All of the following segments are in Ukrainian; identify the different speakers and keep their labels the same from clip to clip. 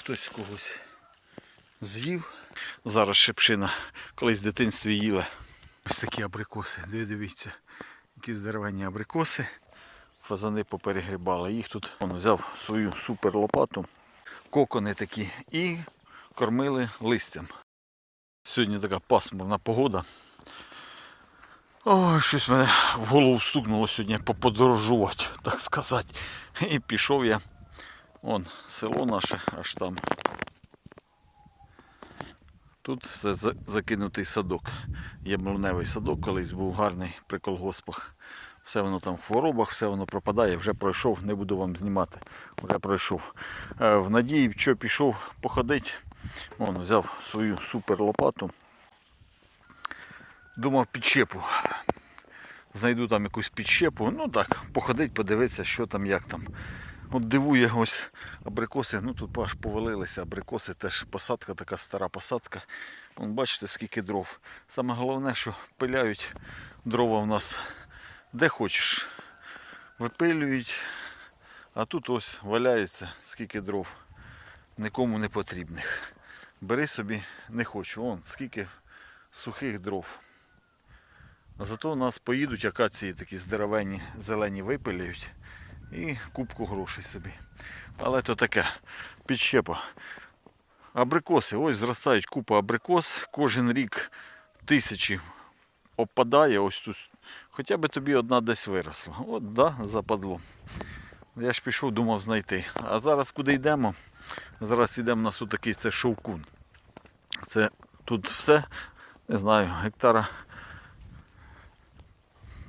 Speaker 1: хтось когось з'їв. Зараз шипшина. Колись в дитинстві їла. Ось такі абрикоси. Дивіться, які здоровенні абрикоси. Фазани поперегрібали. Їх тут он взяв свою супер лопату, кокони такі і кормили листям. Сьогодні така пасмурна погода. Ой, щось мене в голову стукнуло сьогодні поподорожувати, так сказати. І пішов я. Вон село наше аж там. Тут закинутий садок. Яблуневий садок колись був гарний при колгоспах. Все воно там в хворобах, все воно пропадає. Вже пройшов, не буду вам знімати. Вже пройшов. Е, В надії, що пішов походити. Вон, взяв свою супер лопату. Думав підщепу. Знайду там якусь підщепу. Ну так, походить, подивитися, що там, як там. От дивує ось абрикоси, ну тут аж повалилися, абрикоси теж посадка, така стара посадка. Вон, бачите, скільки дров. Саме головне, що пиляють дрова в нас де хочеш. Випилюють, а тут ось валяється скільки дров. Нікому не потрібних. Бери собі не хочу. Вон, скільки сухих дров. Зато у нас поїдуть акації такі здоровенні, зелені випилюють і кубку грошей собі. Але то таке, підщепа. Абрикоси, ось зростають купа абрикос, кожен рік тисячі опадає ось тут. Хоча б тобі одна десь виросла. От, да, западло. Я ж пішов, думав знайти. А зараз куди йдемо? Зараз йдемо у нас тут такий це шовкун. Це тут все, не знаю, гектара.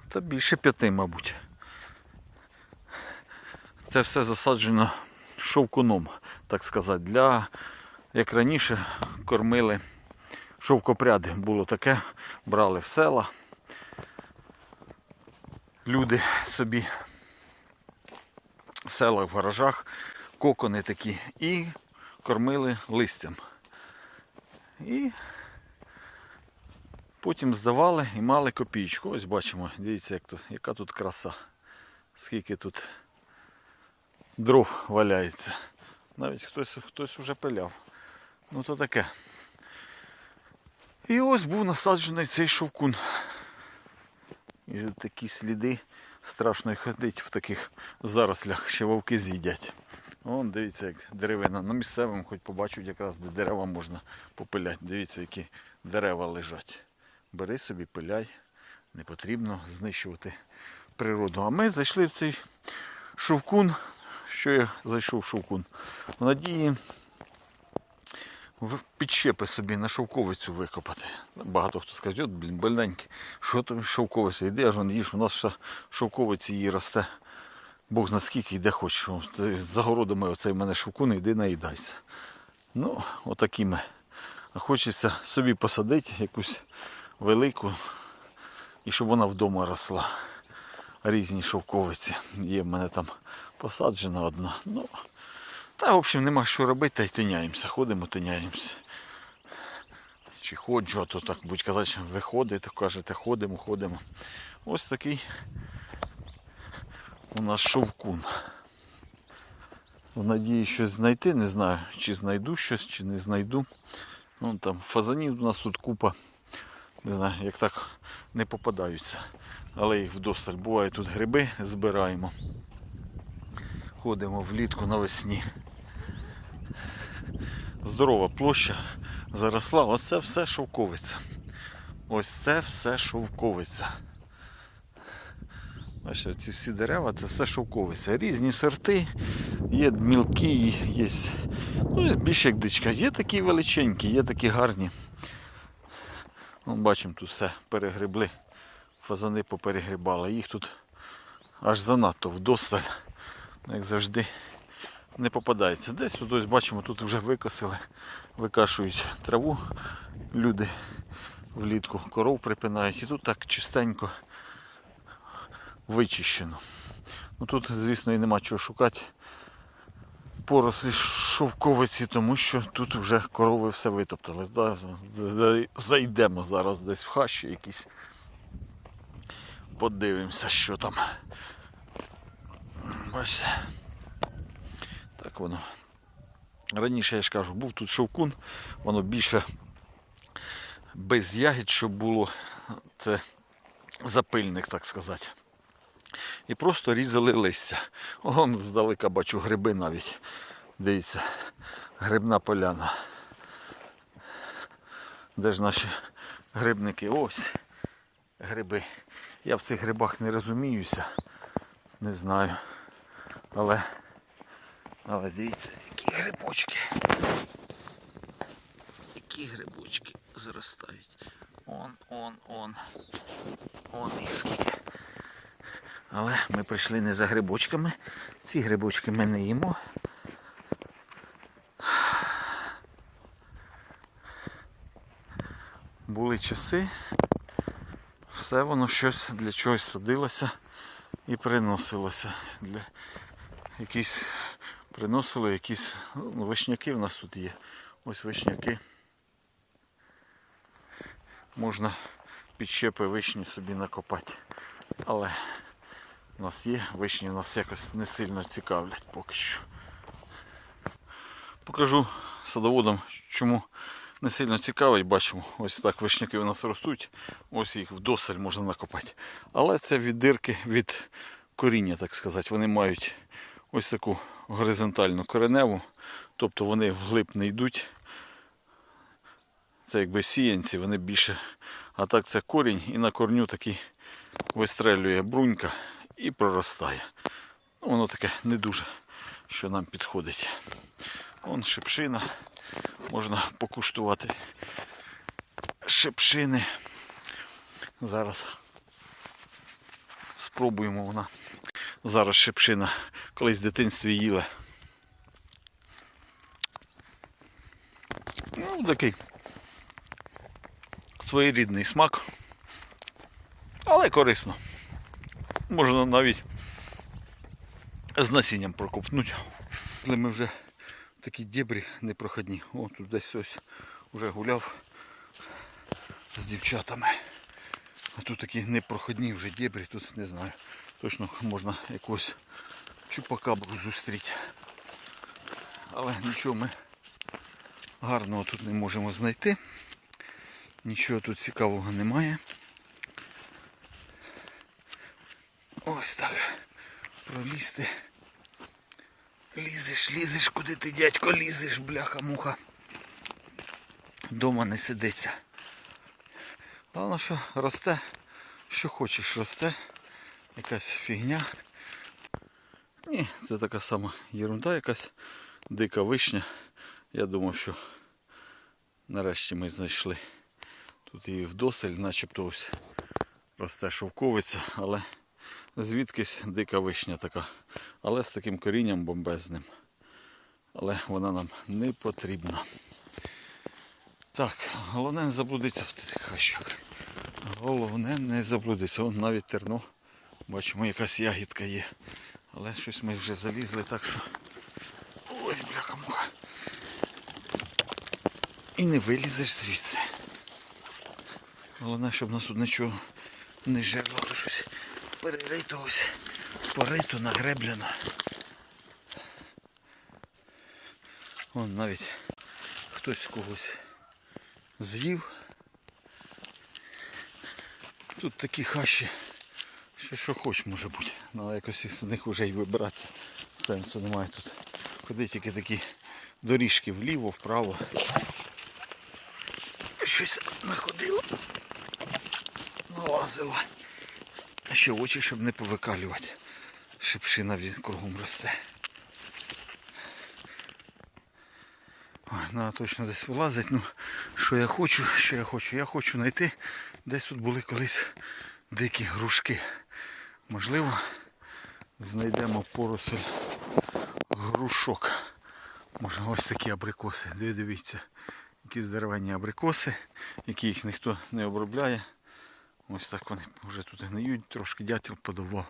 Speaker 1: Та більше п'яти, мабуть. Це все засаджено шовкуном, так сказати. Для, як раніше, кормили шовкопряди. Було таке, брали в села. Люди собі в селах, в гаражах, кокони такі і кормили листям. І потім здавали і мали копійку. Ось бачимо, дивіться, як тут, яка тут краса. Скільки тут дров валяється. Навіть хтось, хтось вже пиляв. Ну то таке. І ось був насаджений цей шовкун. І такі сліди страшно ходить в таких зарослях, ще вовки з'їдять. Вон, дивіться, як деревина. На місцевому хоч побачать якраз, де дерева можна попиляти. Дивіться, які дерева лежать. Бери собі, пиляй. Не потрібно знищувати природу. А ми зайшли в цей шовкун. Що я зайшов в шовкун? В надії підщепи собі на шовковицю викопати. Багато хто скаже, от, блін, больненький, що там шовковиця? Йди, аж вон їж, у нас ще шовковиці її росте. Бог зна скільки йде хоч. За городами оцей в мене шовкун, йди наїдайся. Ну, отакі ми. А хочеться собі посадити якусь велику, і щоб вона вдома росла. Різні шовковиці. Є в мене там посаджена одна. Ну, та, в общем, нема що робити, та й тиняємося. Ходимо, тиняємося. Чи ходжу, а то так будь казати, що виходите, кажете, ходимо, ходимо. Ось такий у нас шовкун. В надії щось знайти, не знаю, чи знайду щось, чи не знайду. Ну, там фазанів у нас тут купа. Не знаю, як так не попадаються. Але їх вдосталь. Буває тут гриби збираємо. Ходимо влітку навесні. Здорова площа заросла. Оце все шовковиця. Ось це все шовковиця. Бачите, ці всі дерева це все шовковиця. Різні сорти, є мілкі, є ну, більше як дичка. Є такі величенькі, є такі гарні. Вон бачимо, тут все перегребли. Фазани поперегрібали. Їх тут аж занадто вдосталь. Як завжди не попадається. Десь тут ось бачимо, тут вже викосили, викашують траву. Люди влітку коров припинають. І тут так чистенько вичищено. Ну тут, звісно, і нема чого шукати порослі шовковиці, тому що тут вже корови все витоптали. Зайдемо зараз десь в хащі якісь. Подивимося, що там. Бачите. Так воно Раніше я ж кажу, був тут шовкун, воно більше без ягід, щоб було це запильник, так сказати. І просто різали листя. Он здалека бачу гриби навіть. Дивіться, грибна поляна. Де ж наші грибники? Ось гриби. Я в цих грибах не розуміюся. Не знаю. Але, але дивіться, які грибочки. Які грибочки зростають. Он, он, он. Он їх скільки. Але ми прийшли не за грибочками. Ці грибочки ми не їмо. Були часи, все воно щось для чогось садилося і приносилося. Для якісь приносили якісь ну, вишняки в нас тут є. Ось вишняки. Можна підщепи вишні собі накопати. Але у нас є, вишні нас якось не сильно цікавлять поки що. Покажу садоводам, чому не сильно цікавить. Бачимо, ось так вишняки у нас ростуть. Ось їх вдосталь можна накопати. Але це від дирки від коріння, так сказати. Вони мають ось таку горизонтальну кореневу, тобто вони вглиб не йдуть. Це якби сіянці, вони більше. А так це корінь і на корню такий вистрелює брунька і проростає. Ну, воно таке не дуже, що нам підходить. Вон шипшина. Можна покуштувати шипшини. Зараз спробуємо вона. Зараз шипшина. Колись в дитинстві їла. Ну, такий своєрідний смак. Але корисно. Можна навіть з насінням прокопнути. Ми вже такі дебрі непроходні. О, тут десь ось вже гуляв з дівчатами. А тут такі непроходні вже дебрі, тут не знаю. Точно можна якогось чупакабру зустріти. Але нічого ми гарного тут не можемо знайти. Нічого тут цікавого немає. Ось так. Пролізти. Лізеш, лізеш, куди ти, дядько, лізеш, бляха-муха. Дома не сидиться. Головне, що росте, що хочеш росте. Якась фігня. Ні, це така сама ерунда якась дика вишня. Я думав, що нарешті ми знайшли. Тут її вдосель, начебто ось росте шовковиця, але звідкись дика вишня така. Але з таким корінням бомбезним. Але вона нам не потрібна. Так, головне не заблудитися в цих хащах. Головне не заблудитися. Вон навіть терно. Бачимо, якась ягідка є. Але щось ми вже залізли так що. Ой, бляха муха. І не вилізеш звідси. Головне, щоб нас тут нічого не жерло, то щось перерито ось, порито, нагреблено. Вон навіть хтось когось з'їв. Тут такі хащі, що що хоч може бути. Ну, але якось із них вже й вибиратися. Сенсу немає тут. Ходить тільки такі доріжки вліво, вправо. Щось находило. Налазило. А ще очі, щоб не повикалювати. Шипшина кругом росте. Ой, Надо точно десь вилазить. Ну, що я хочу, що я хочу? Я хочу знайти. Десь тут були колись дикі грушки. Можливо, знайдемо поросель грушок. Може ось такі абрикоси. Дивіться, які здоровенні абрикоси, які їх ніхто не обробляє. Ось так вони вже тут гниють, трошки дятел подавав.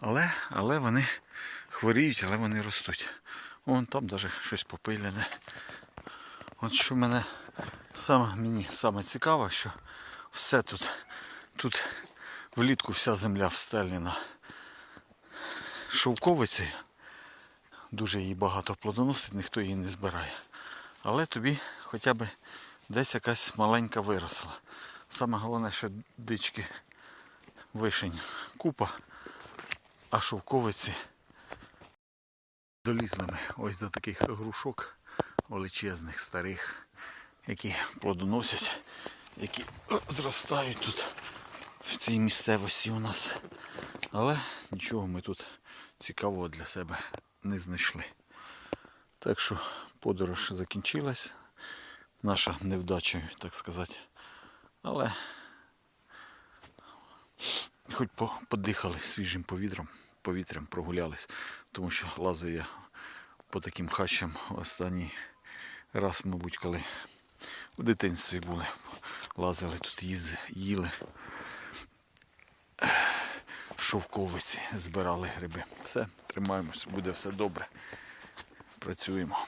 Speaker 1: Але, але вони хворіють, але вони ростуть. Вон там навіть щось попилене. От що мене саме, мені саме цікаво, що все тут, тут влітку вся земля встелена шовковицею. дуже її багато плодоносить, ніхто її не збирає. Але тобі хоча б десь якась маленька виросла. Саме головне, що дички вишень купа, а шовковиці долізли ми ось до таких грушок величезних, старих, які плодоносять, які зростають тут цій місцевості у нас. Але нічого ми тут цікавого для себе не знайшли. Так що подорож закінчилась. Наша невдачею, так сказати. Але хоч подихали свіжим повітрям, повітрям прогулялись, тому що лазив я по таким хащам останній раз, мабуть, коли в дитинстві були. Лазили тут, їзди, їли шовковиці, збирали гриби. Все, тримаємось, буде все добре. Працюємо.